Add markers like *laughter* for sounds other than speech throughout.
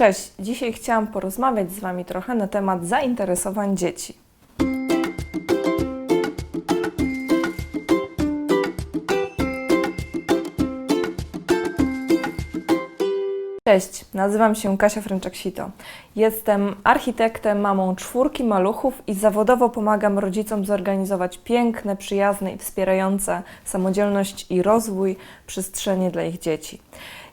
Cześć, dzisiaj chciałam porozmawiać z Wami trochę na temat zainteresowań dzieci. Cześć, nazywam się Kasia Fręczak-Sito. Jestem architektem, mamą czwórki maluchów i zawodowo pomagam rodzicom zorganizować piękne, przyjazne i wspierające samodzielność i rozwój przestrzenie dla ich dzieci.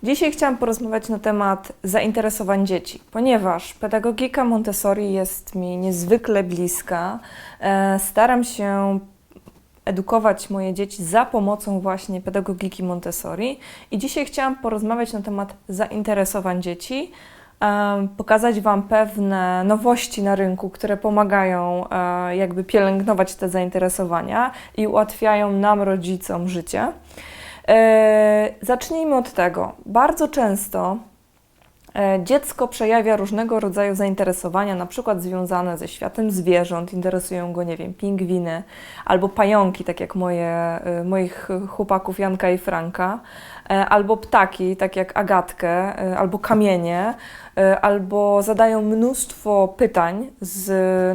Dzisiaj chciałam porozmawiać na temat zainteresowań dzieci, ponieważ pedagogika Montessori jest mi niezwykle bliska. E, Staram się edukować moje dzieci za pomocą właśnie pedagogiki Montessori. I dzisiaj chciałam porozmawiać na temat zainteresowań dzieci, pokazać Wam pewne nowości na rynku, które pomagają e, jakby pielęgnować te zainteresowania i ułatwiają nam, rodzicom, życie. E, Zacznijmy od tego. Bardzo często Dziecko przejawia różnego rodzaju zainteresowania, na przykład związane ze światem zwierząt. Interesują go, nie wiem, pingwiny albo pająki, tak jak moje, e, moich chłopaków Janka i Franka, e, albo ptaki, tak jak Agatkę, e, albo kamienie, e, albo zadają mnóstwo pytań z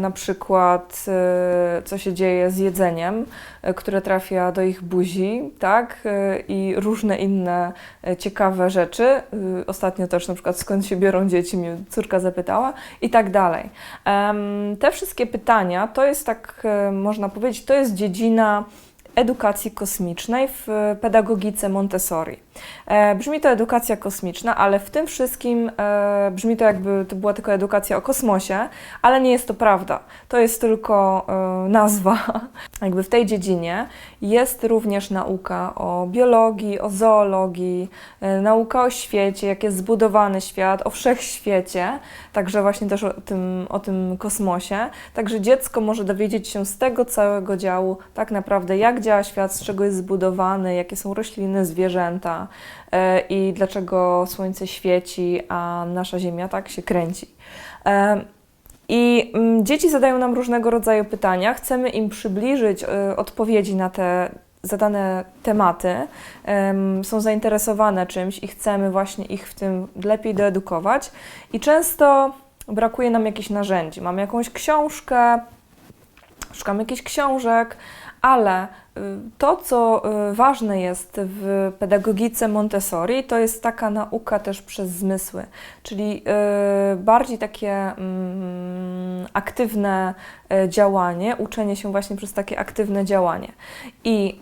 na przykład, e, co się dzieje z jedzeniem, e, które trafia do ich buzi, tak, e, i różne inne e, ciekawe rzeczy. Ostatnio też na przykład skąd się biorą dzieci, mnie córka zapytała i tak dalej. Te wszystkie pytania to jest tak, e, można powiedzieć, to jest dziedzina edukacji kosmicznej w pedagogice Montessori. E, Brzmi to edukacja kosmiczna, ale w tym wszystkim e, brzmi to jakby to była tylko edukacja o kosmosie, ale nie jest to prawda. To jest tylko e, nazwa. *laughs* Jakby w tej dziedzinie jest również nauka o biologii, o zoologii, nauka o świecie, jak jest zbudowany świat, o wszechświecie, także właśnie też o tym, o tym kosmosie. Także dziecko może dowiedzieć się z tego całego działu tak naprawdę, jak działa świat, z czego jest zbudowany, jakie są rośliny, zwierzęta e, i dlaczego Słońce świeci, a nasza Ziemia tak się kręci. E, I mm, dzieci zadają nam różnego rodzaju pytania. Chcemy im przybliżyć e, odpowiedzi na te zadane tematy. Em, Są zainteresowane czymś i chcemy właśnie ich w tym lepiej doedukować. I często brakuje nam jakichś narzędzi. Mamy jakąś książkę, szukamy jakichś książek, ale y, to, co y, ważne jest w pedagogice Montessori, to jest taka nauka też przez zmysły, czyli y, bardziej takie mm, aktywne działanie, uczenie się właśnie przez takie aktywne działanie. I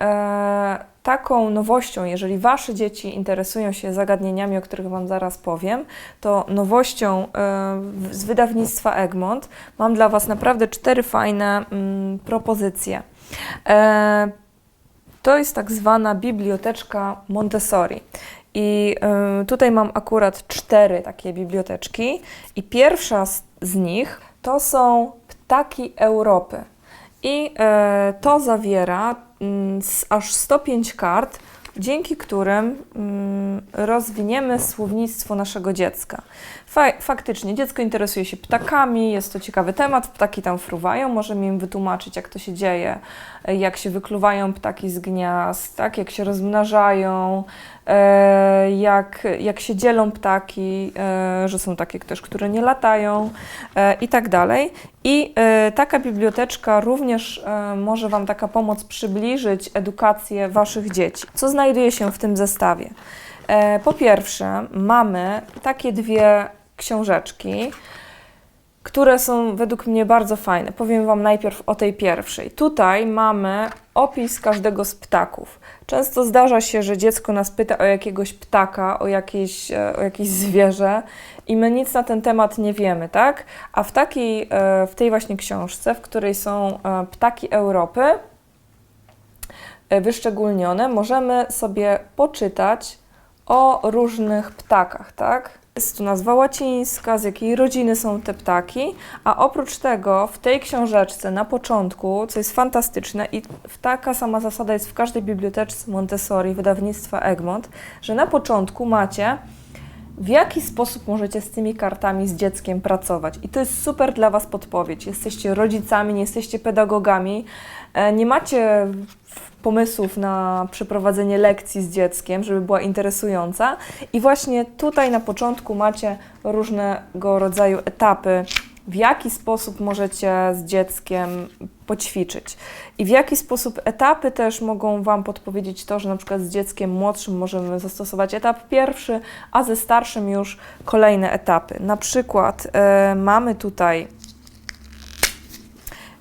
taką nowością, jeżeli Wasze dzieci interesują się zagadnieniami, o których Wam zaraz powiem, to nowością e, z wydawnictwa Egmont mam dla Was naprawdę cztery fajne mm, propozycje. E, to jest tak zwana biblioteczka Montessori. I y, tutaj mam akurat cztery takie biblioteczki, i pierwsza z, nich to są ptaki Europy. I e, to zawiera aż 105 kart, dzięki którym mm, rozwiniemy słownictwo naszego dziecka. Fa- faktycznie, dziecko interesuje się ptakami, jest to ciekawy temat, ptaki tam fruwają, możemy im wytłumaczyć, jak to się dzieje, jak się wykluwają ptaki z gniazd, tak, jak się rozmnażają, e, jak, jak się dzielą ptaki, e, że są takie też, które nie latają e, i tak dalej. I taka biblioteczka również może Wam taka pomoc przybliżyć edukację Waszych dzieci. Co znajduje się w tym zestawie? Po pierwsze, mamy takie dwie książeczki, które są według mnie bardzo fajne. Powiem Wam najpierw o tej pierwszej. Tutaj mamy opis każdego z ptaków. Często zdarza się, że dziecko nas pyta o jakiegoś ptaka, o jakieś, e, o jakieś zwierzę i my nic na ten temat nie wiemy, tak? A w, takiej, e, w tej właśnie książce, w której są e, ptaki Europy wyszczególnione, możemy sobie poczytać o różnych ptakach, tak? Jest tu nazwa łacińska, z jakiej rodziny są te ptaki, a oprócz tego w tej książeczce na początku, co jest fantastyczne i taka sama zasada jest w każdej biblioteczce Montessori wydawnictwa Egmont, że na początku macie w jaki sposób możecie z tymi kartami z dzieckiem pracować. I to jest super dla Was podpowiedź. Jesteście rodzicami, nie jesteście pedagogami, e, nie macie pomysłów na przeprowadzenie lekcji z dzieckiem, żeby była interesująca. I właśnie tutaj na początku macie różnego rodzaju etapy, w jaki sposób możecie z dzieckiem poćwiczyć. I w jaki sposób etapy też mogą Wam podpowiedzieć to, że na przykład z dzieckiem młodszym możemy zastosować etap pierwszy, a ze starszym już kolejne etapy. Na przykład e, mamy tutaj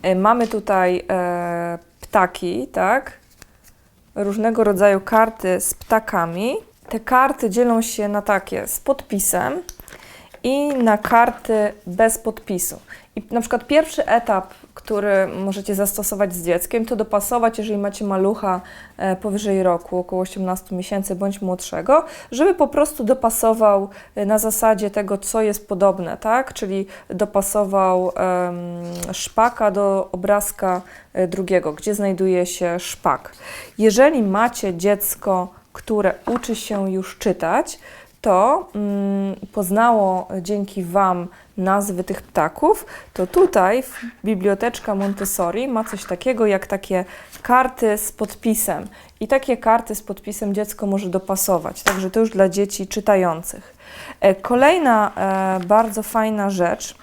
e, mamy tutaj e, ptaki, tak? Różnego rodzaju karty z ptakami. Te karty dzielą się na takie z podpisem i na karty bez podpisu. I na przykład pierwszy etap, który możecie zastosować z dzieckiem, to dopasować, jeżeli macie malucha e, powyżej roku, około 18 miesięcy bądź młodszego, żeby po prostu dopasował e, na zasadzie tego, co jest podobne, tak? Czyli dopasował em, szpaka do obrazka e, drugiego, gdzie znajduje się szpak. Jeżeli macie dziecko, które uczy się już czytać, to mm, poznało dzięki Wam nazwy tych ptaków, to tutaj biblioteczka Montessori ma coś takiego jak takie karty z podpisem. I takie karty z podpisem dziecko może dopasować, także to już dla dzieci czytających. E, Kolejna e, bardzo fajna rzecz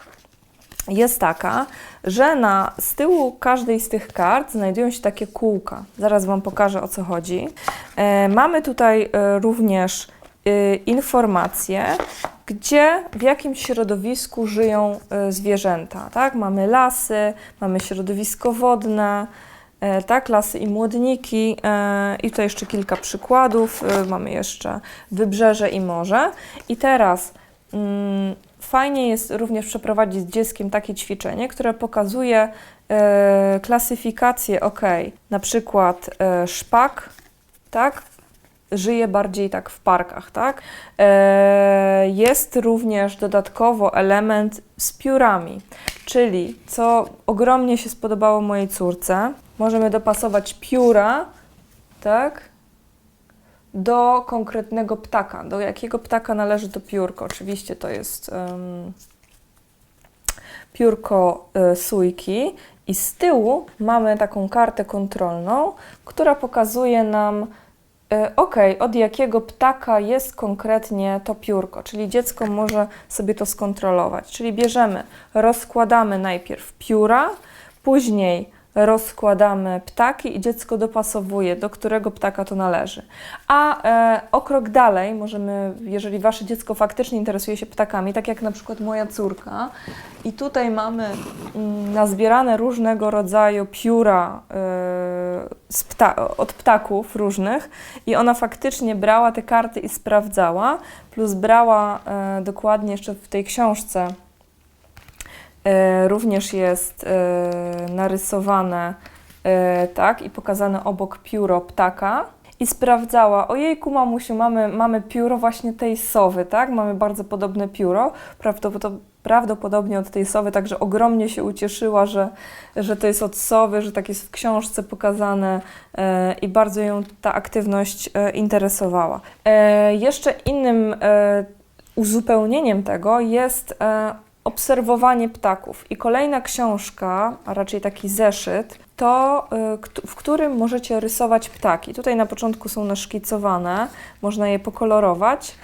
jest taka, że na z tyłu każdej z tych kart znajdują się takie kółka. Zaraz Wam pokażę o co chodzi. E, mamy tutaj e, również informacje, gdzie, w jakim środowisku żyją y, zwierzęta. Tak? Mamy lasy, mamy środowisko wodne, e, tak? lasy i młodniki. I tutaj jeszcze kilka przykładów. y, Mamy jeszcze wybrzeże i morze. I teraz mm, fajnie jest również przeprowadzić z dzieckiem takie ćwiczenie, które pokazuje klasyfikację, ok, na przykład szpak, tak? Żyje bardziej tak w parkach, tak? E, jest również dodatkowo element z piórami, czyli co ogromnie się spodobało mojej córce, możemy dopasować pióra, tak? Do konkretnego ptaka. Do jakiego ptaka należy to piórko? Oczywiście to jest em, piórko e, sójki i z tyłu mamy taką kartę kontrolną, która pokazuje nam, E, Ok, od jakiego ptaka jest konkretnie to piórko, czyli dziecko może sobie to skontrolować. Czyli bierzemy, rozkładamy najpierw pióra, później rozkładamy ptaki i dziecko dopasowuje, do którego ptaka to należy. A e, o krok dalej możemy, jeżeli Wasze dziecko faktycznie interesuje się ptakami, tak jak na przykład moja córka, i tutaj mamy mm, nazbierane różnego rodzaju pióra z pta- od ptaków różnych i ona faktycznie brała te karty i sprawdzała, plus brała e, dokładnie jeszcze w tej książce również jest e, narysowane e, tak i pokazane obok pióro ptaka i sprawdzała, ojejku mamusiu, mamy, mamy pióro właśnie tej sowy, tak? Mamy bardzo podobne pióro, prawdopodobnie od tej sowy, także ogromnie się ucieszyła, że, że to jest od sowy, że tak jest w książce pokazane e, i bardzo ją ta aktywność e, interesowała. E, jeszcze innym e, uzupełnieniem tego jest e, obserwowanie ptaków. I kolejna książka, a raczej taki zeszyt, to y, w którym możecie rysować ptaki. Tutaj na początku są naszkicowane, można je pokolorować,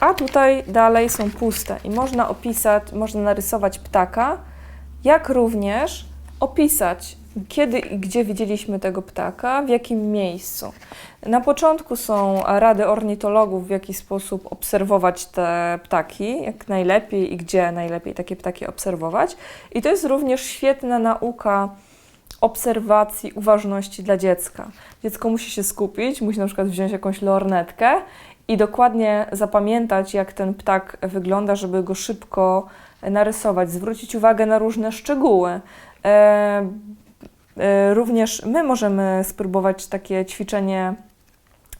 a tutaj dalej są puste i można opisać, można narysować ptaka, jak również opisać, kiedy i gdzie widzieliśmy tego ptaka, w jakim miejscu. Na początku są rady ornitologów, w jaki sposób obserwować te ptaki, jak najlepiej i gdzie najlepiej takie ptaki obserwować. I to jest również świetna nauka obserwacji, uważności dla dziecka. Dziecko musi się skupić, musi na przykład wziąć jakąś lornetkę i dokładnie zapamiętać, jak ten ptak wygląda, żeby go szybko narysować, zwrócić uwagę na różne szczegóły. E, również my możemy spróbować takie ćwiczenie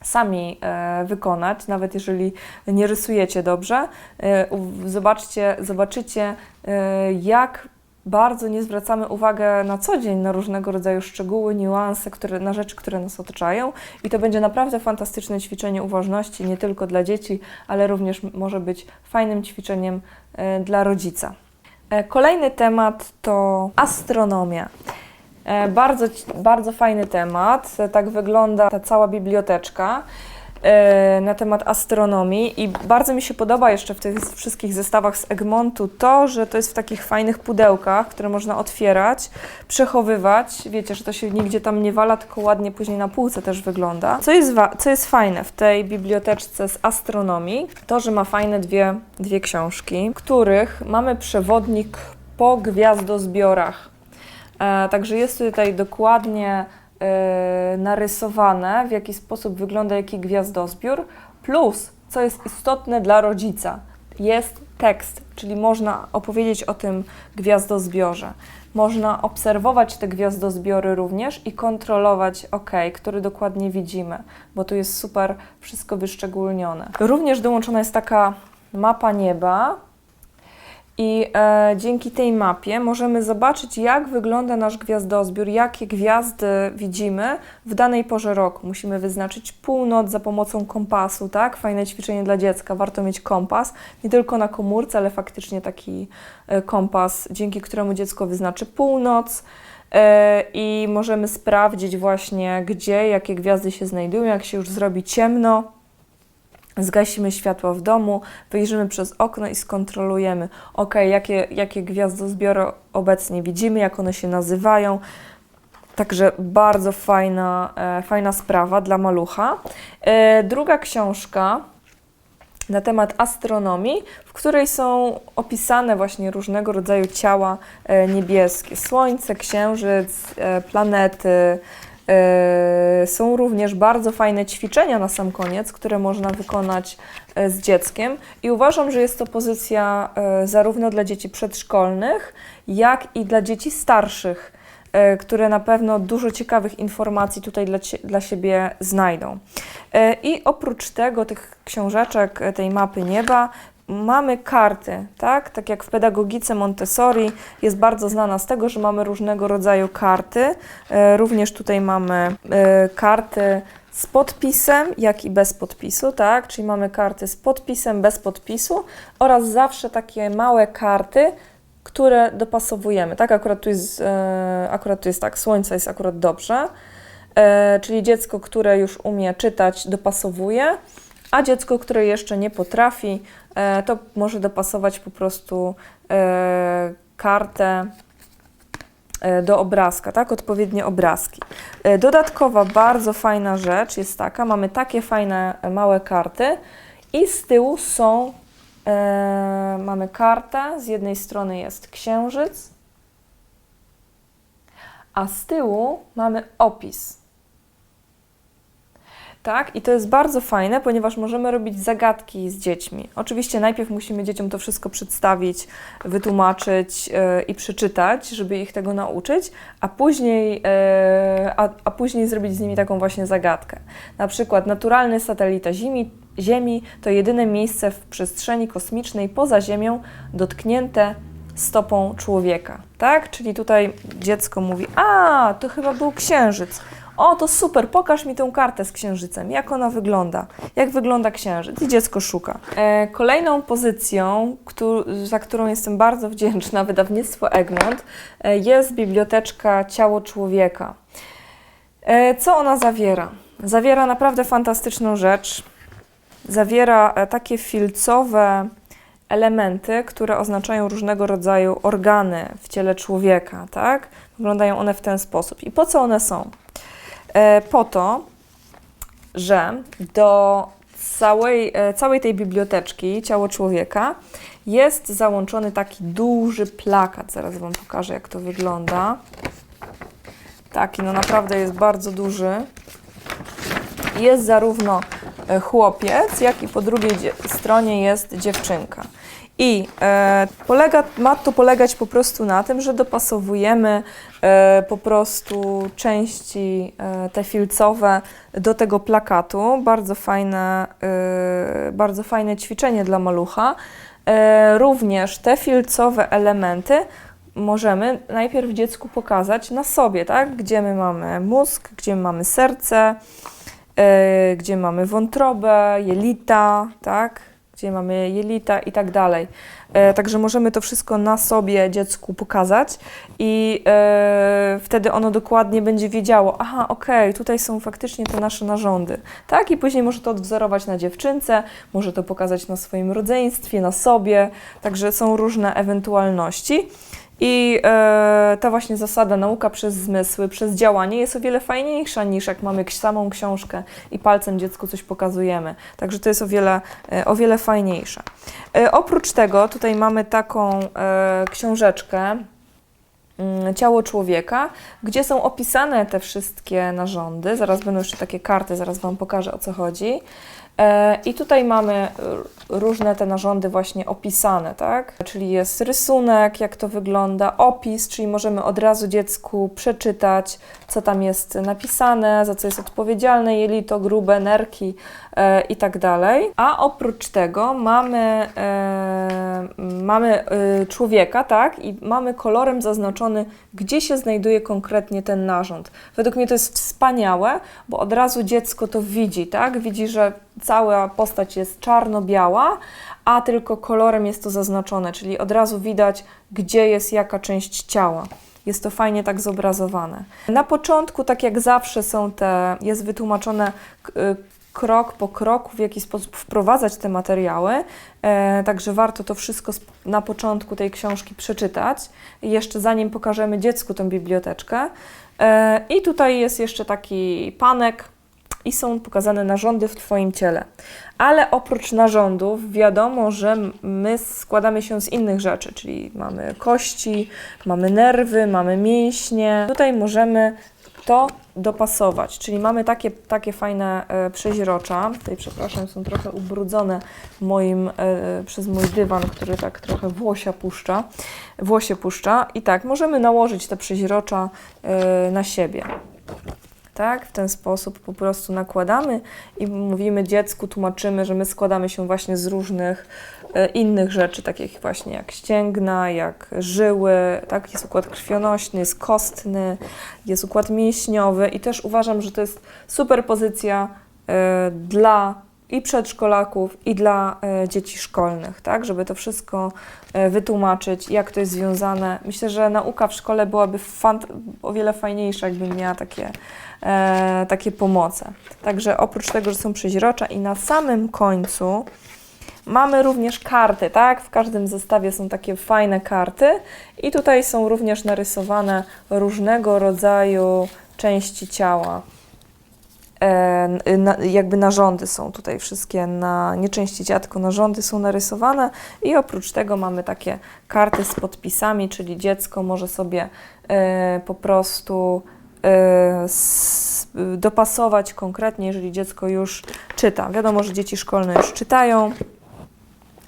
sami e, wykonać, nawet jeżeli nie rysujecie dobrze. E, zobaczcie, zobaczycie, jak bardzo nie zwracamy uwagi na co dzień na różnego rodzaju szczegóły, niuanse, które, na rzeczy, które nas otaczają. I to będzie naprawdę fantastyczne ćwiczenie uważności, nie tylko dla dzieci, ale również może być fajnym ćwiczeniem dla rodzica. Kolejny temat to astronomia. E, Bardzo, bardzo fajny temat. Tak wygląda ta cała biblioteczka e, na temat astronomii i bardzo mi się podoba jeszcze w tych wszystkich zestawach z Egmontu to, że to jest w takich fajnych pudełkach, które można otwierać, przechowywać. Wiecie, że to się nigdzie tam nie wala, tylko ładnie później na półce też wygląda. Co jest, co jest fajne w tej biblioteczce z astronomii, to, że ma fajne dwie, dwie książki, w których mamy przewodnik po gwiazdozbiorach. E, Także jest tutaj dokładnie e, narysowane, w jaki sposób wygląda jaki gwiazdozbiór, plus, co jest istotne dla rodzica, jest tekst, czyli można opowiedzieć o tym gwiazdozbiorze. Można obserwować te gwiazdozbiory również i kontrolować, ok, który dokładnie widzimy, bo tu jest super wszystko wyszczególnione. Również dołączona jest taka mapa nieba, i e, dzięki tej mapie możemy zobaczyć, jak wygląda nasz gwiazdozbiór, jakie gwiazdy widzimy w danej porze roku. Musimy wyznaczyć północ za pomocą kompasu, tak? Fajne ćwiczenie dla dziecka, warto mieć kompas, nie tylko na komórce, ale faktycznie taki e, kompas, dzięki któremu dziecko wyznaczy północ. E, I możemy sprawdzić właśnie, gdzie, jakie gwiazdy się znajdują, jak się już zrobi ciemno. Zgasimy światło w domu, wyjrzymy przez okno i skontrolujemy, ok, jakie, jakie gwiazdozbiory obecnie widzimy, jak one się nazywają. Także bardzo fajna, e, fajna sprawa dla malucha. E, druga książka na temat astronomii, w której są opisane właśnie różnego rodzaju ciała e, niebieskie: Słońce, Księżyc, e, planety. E, Są również bardzo fajne ćwiczenia na sam koniec, które można wykonać e, z dzieckiem. I uważam, że jest to pozycja e, zarówno dla dzieci przedszkolnych, jak i dla dzieci starszych, które na pewno dużo ciekawych informacji tutaj dla, dla siebie znajdą. I oprócz tego, tych książeczek, tej mapy nieba, mamy karty, tak? Tak jak w pedagogice Montessori jest bardzo znana z tego, że mamy różnego rodzaju karty. E, Również tutaj mamy e, karty z podpisem, jak i bez podpisu, tak? Czyli mamy karty z podpisem, bez podpisu oraz zawsze takie małe karty, które dopasowujemy, tak? Akurat tu jest, e, akurat tu jest tak, słońce jest akurat dobrze, czyli dziecko, które już umie czytać, dopasowuje, a dziecko, które jeszcze nie potrafi, e, to może dopasować po prostu e, kartę e, do obrazka, tak? Odpowiednie obrazki. Dodatkowa, bardzo fajna rzecz jest taka, mamy takie fajne małe karty i z tyłu są, mamy kartę, z jednej strony jest księżyc, a z tyłu mamy opis. Tak, i to jest bardzo fajne, ponieważ możemy robić zagadki z dziećmi. Oczywiście najpierw musimy dzieciom to wszystko przedstawić, wytłumaczyć yy, i przeczytać, żeby ich tego nauczyć, a później, yy, a, a później zrobić z nimi taką właśnie zagadkę. Na przykład naturalny satelita Ziemi, Ziemi to jedyne miejsce w przestrzeni kosmicznej poza Ziemią dotknięte stopą człowieka. Tak? Czyli tutaj dziecko mówi: A, to chyba był księżyc. O, to super, pokaż mi tę kartę z księżycem. Jak ona wygląda? Jak wygląda księżyc? I dziecko szuka. E, kolejną pozycją, za którą jestem bardzo wdzięczna, wydawnictwo Egmont, e, jest biblioteczka Ciało Człowieka. E, co ona zawiera? Zawiera naprawdę fantastyczną rzecz. Zawiera e, takie filcowe elementy, które oznaczają różnego rodzaju organy w ciele człowieka, tak? Wyglądają one w ten sposób. I po co one są? E, po to, że do całej, e, całej tej biblioteczki Ciało Człowieka jest załączony taki duży plakat. Zaraz Wam pokażę, jak to wygląda. Taki, no naprawdę jest bardzo duży. Jest zarówno e, chłopiec, jak i po drugiej stronie jest dziewczynka. I e, polega, ma to polegać po prostu na tym, że dopasowujemy po prostu części e, te filcowe do tego plakatu. Bardzo fajne, e, bardzo fajne ćwiczenie dla malucha. E, również te filcowe elementy możemy najpierw dziecku pokazać na sobie, tak? Gdzie my mamy mózg, gdzie my mamy serce, e, gdzie mamy wątrobę, jelita, tak? Gdzie mamy jelita i tak dalej. E, Także możemy to wszystko na sobie dziecku pokazać i e, wtedy ono dokładnie będzie wiedziało, aha, okej, tutaj są faktycznie te nasze narządy, tak? I później może to odwzorować na dziewczynce, może to pokazać na swoim rodzeństwie, na sobie, także są różne ewentualności. I e, ta właśnie zasada nauka przez zmysły, przez działanie jest o wiele fajniejsza niż jak mamy samą książkę i palcem dziecku coś pokazujemy. Także to jest o wiele, e, o wiele fajniejsze. E, oprócz tego tutaj mamy taką e, książeczkę mm, Ciało człowieka, gdzie są opisane te wszystkie narządy. Zaraz będą jeszcze takie karty, zaraz Wam pokażę o co chodzi. E, I tutaj mamy różne te narządy właśnie opisane, tak? Czyli jest rysunek, jak to wygląda, opis, czyli możemy od razu dziecku przeczytać, co tam jest napisane, za co jest odpowiedzialne, jelito, grube, nerki e, i tak dalej. A oprócz tego mamy, e, mamy e, człowieka, tak? I mamy kolorem zaznaczony, gdzie się znajduje konkretnie ten narząd. Według mnie to jest wspaniałe, bo od razu dziecko to widzi, tak? Widzi, że cała postać jest czarno-biała, a tylko kolorem jest to zaznaczone, czyli od razu widać, gdzie jest jaka część ciała. Jest to fajnie tak zobrazowane. Na początku, tak jak zawsze, są te, jest wytłumaczone y, krok po kroku, w jaki sposób wprowadzać te materiały. E, także warto to wszystko na początku tej książki przeczytać, jeszcze zanim pokażemy dziecku tą biblioteczkę. E, I tutaj jest jeszcze taki panek, i są pokazane narządy w Twoim ciele. Ale oprócz narządów wiadomo, że my składamy się z innych rzeczy, czyli mamy kości, mamy nerwy, mamy mięśnie. Tutaj możemy to dopasować, czyli mamy takie, takie fajne e, przeźrocza. Tutaj, przepraszam, są trochę ubrudzone moim, e, przez mój dywan, który tak trochę włosia puszcza, włosie puszcza. I tak, możemy nałożyć te przeźrocza e, na siebie tak? W ten sposób po prostu nakładamy i mówimy dziecku, tłumaczymy, że my składamy się właśnie z różnych e, innych rzeczy, takich właśnie jak ścięgna, jak żyły, tak? Jest układ krwionośny, jest kostny, jest układ mięśniowy i też uważam, że to jest super pozycja e, dla i przedszkolaków, i dla e, dzieci szkolnych, tak? Żeby to wszystko e, wytłumaczyć, jak to jest związane. Myślę, że nauka w szkole byłaby o wiele fajniejsza, jakbym miała takie, e, takie pomoce. Także oprócz tego, że są przeźrocza i na samym końcu mamy również karty, tak? W każdym zestawie są takie fajne karty i tutaj są również narysowane różnego rodzaju części ciała. E, na, jakby narządy są tutaj wszystkie, na, nie części ciała, narządy są narysowane i oprócz tego mamy takie karty z podpisami, czyli dziecko może sobie e, po prostu e, dopasować konkretnie, jeżeli dziecko już czyta. Wiadomo, że dzieci szkolne już czytają,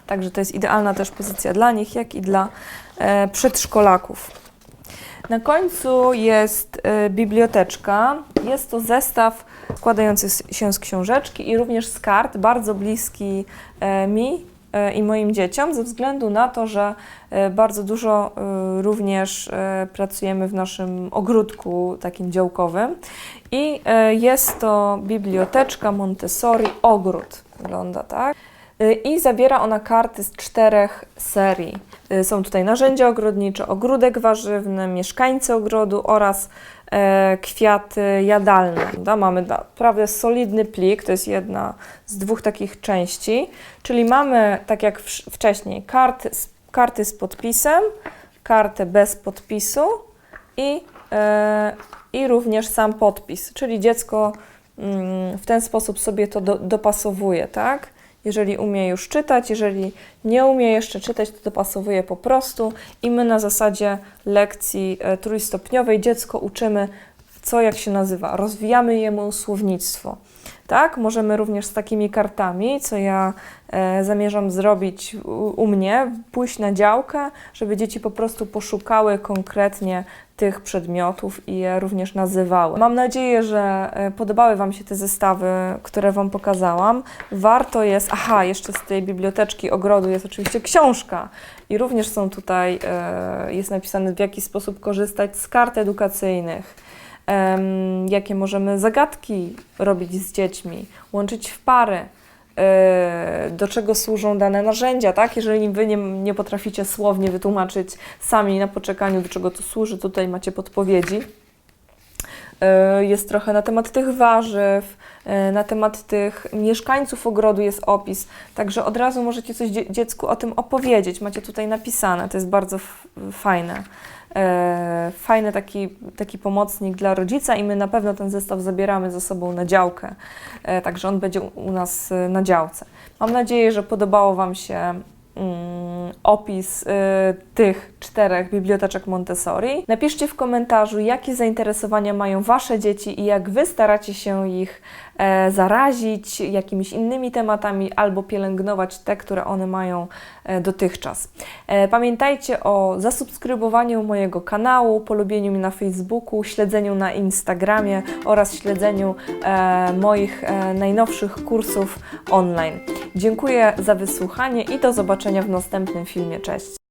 także to jest idealna też pozycja dla nich, jak i dla przedszkolaków. Na końcu jest e, biblioteczka. Jest to zestaw składający się z książeczki i również z kart, bardzo bliski e, mi e, i moim dzieciom, ze względu na to, że e, bardzo dużo również pracujemy w naszym ogródku takim działkowym. I jest to biblioteczka Montessori Ogród. Wygląda tak. Y, I zawiera ona karty z czterech serii. Y, Są tutaj narzędzia ogrodnicze, ogródek warzywny, mieszkańcy ogrodu oraz e, kwiaty jadalne. Da, mamy naprawdę solidny plik, to jest jedna z dwóch takich części, czyli mamy, tak jak wcześniej, karty karty z podpisem, kartę bez podpisu i, e, i również sam podpis, czyli dziecko mm, w ten sposób sobie to do, dopasowuje, tak? Jeżeli umie już czytać, jeżeli nie umie jeszcze czytać, to dopasowuje po prostu i my na zasadzie lekcji e, trójstopniowej dziecko uczymy, co jak się nazywa, rozwijamy jemu słownictwo. Tak, możemy również z takimi kartami, co ja e, zamierzam zrobić u, mnie, pójść na działkę, żeby dzieci po prostu poszukały konkretnie tych przedmiotów i je również nazywały. Mam nadzieję, że e, podobały Wam się te zestawy, które Wam pokazałam. Warto jest, aha, jeszcze z tej biblioteczki ogrodu jest oczywiście książka i również są tutaj, e, jest napisane w jaki sposób korzystać z kart edukacyjnych jakie możemy zagadki robić z dziećmi, łączyć w pary, e, do czego służą dane narzędzia, tak? Jeżeli Wy nie, nie potraficie słownie wytłumaczyć sami na poczekaniu, do czego to służy, tutaj macie podpowiedzi. E, Jest trochę na temat tych warzyw, e, na temat tych mieszkańców ogrodu jest opis, także od razu możecie coś dzie- dziecku o tym opowiedzieć. Macie tutaj napisane, to jest bardzo fajne. E, Fajny taki, taki pomocnik dla rodzica i my na pewno ten zestaw zabieramy ze sobą na działkę, e, także on będzie u nas e, na działce. Mam nadzieję, że podobało Wam się mm, opis y, tych czterech biblioteczek Montessori. Napiszcie w komentarzu, jakie zainteresowania mają Wasze dzieci i jak Wy staracie się ich zarazić jakimiś innymi tematami albo pielęgnować te, które one mają e, dotychczas. E, pamiętajcie o zasubskrybowaniu mojego kanału, polubieniu mnie na Facebooku, śledzeniu na Instagramie oraz śledzeniu e, moich e, najnowszych kursów online. Dziękuję za wysłuchanie i do zobaczenia w następnym filmie. Cześć!